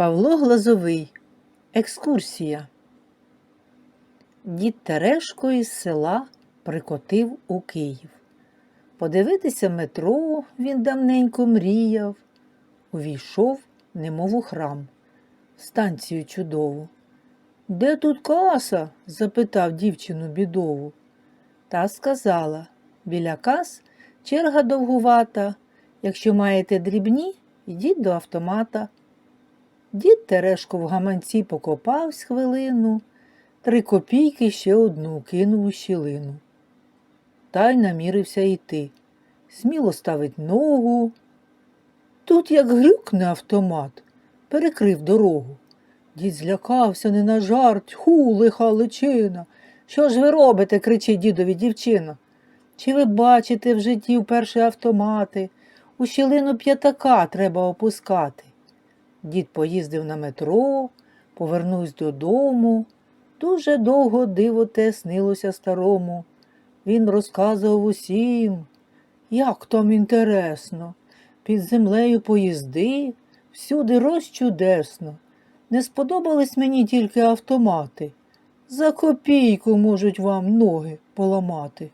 Павло Глазовий. Екскурсія. Дід Терешко із села прикотив у Київ. Подивитися метро він давненько мріяв. Увійшов, немов у храм, станцію чудову. Де тут каса? запитав дівчину бідову. Та сказала біля кас черга довгувата. Якщо маєте дрібні, йдіть до автомата. Дід Терешко в гаманці покопавсь хвилину, три копійки ще одну кинув у щілину. Та й намірився йти. Сміло ставить ногу. Тут як грюкне автомат, перекрив дорогу. Дід злякався не на жарт, ху, лиха личина. Що ж ви робите? кричить дідові дівчина. Чи ви бачите в житті вперше автомати? У щілину п'ятака треба опускати. Дід поїздив на метро, повернувся додому. Дуже довго диво те снилося старому. Він розказував усім, як там інтересно. Під землею поїзди, всюди розчудесно. Не сподобались мені тільки автомати. За копійку можуть вам ноги поламати.